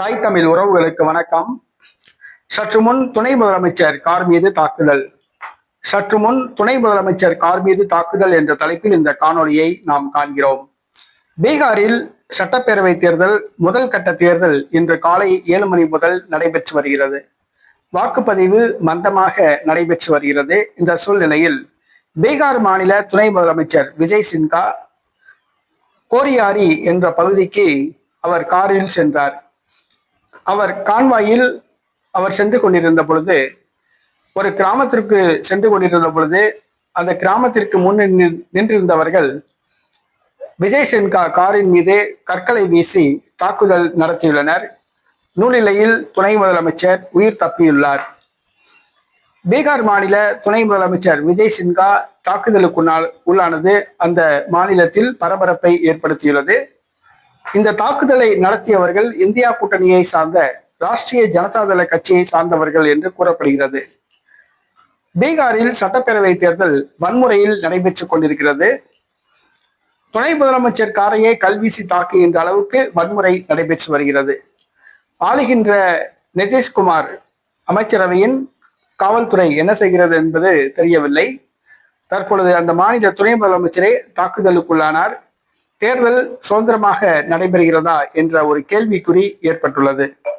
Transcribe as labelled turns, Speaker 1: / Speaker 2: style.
Speaker 1: தாய் தமிழ் உறவுகளுக்கு வணக்கம். சற்று முன் துணை முதலமைச்சர் கார் மீது தாக்குதல். சற்று முன் துணை முதலமைச்சர் கார் மீது தாக்குதல் என்ற தலைப்பில் இந்த காணொளியை நாம் காண்கிறோம். பீகாரில் சட்டப்பேரவை தேர்தல் முதல் கட்ட தேர்தல் இன்று காலை ஏழு மணி முதல் நடைபெற்று வருகிறது. வாக்குப்பதிவு மந்தமாக நடைபெற்று வருகிறது. இந்த சூழ்நிலையில் பீகார் மாநில துணை முதலமைச்சர் விஜய் சின்ஹா கோரியாரி என்ற பகுதிக்கு அவர் காரில் சென்றார். அவர் கான்வாயில் அவர் சென்று கொண்டிருந்த பொழுது ஒரு கிராமத்திற்கு சென்று கொண்டிருந்த பொழுது அந்த கிராமத்திற்கு முன் நின்றிருந்தவர்கள் விஜய் சென்கா காரின் மீது கற்களை வீசி தாக்குதல் நடத்தியுள்ளனர். நூலிலையில் துணை முதலமைச்சர் உயிர் தப்பியுள்ளார். பீகார் மாநில துணை முதலமைச்சர் விஜய் சின்ஹா தாக்குதலுக்குள்ளால் உள்ளானது அந்த மாநிலத்தில் பரபரப்பை ஏற்படுத்தியுள்ளது. இந்த தாக்குதலை நடத்தியவர்கள் இந்தியா கூட்டணியை சார்ந்த ராஷ்டிரிய ஜனதாதள கட்சியை சார்ந்தவர்கள் என்று கூறப்படுகிறது. பீகாரில் சட்டப்பேரவை தேர்தல் வன்முறையில் நடைபெற்றுக் கொண்டிருக்கிறது. துணை முதலமைச்சர் காரையே கல்வீசி தாக்குகின்ற அளவுக்கு வன்முறை நடைபெற்று வருகிறது. ஆளுகின்ற நிதிஷ்குமார் அமைச்சரவையின் காவல்துறை என்ன செய்கிறது என்பது தெரியவில்லை. தற்பொழுது அந்த மாநில துணை முதலமைச்சரே தாக்குதலுக்குள்ளானார். தேர்தல் சுதந்திரமாக நடைபெறுகிறதா என்ற ஒரு கேள்விக்குறி ஏற்பட்டுள்ளது.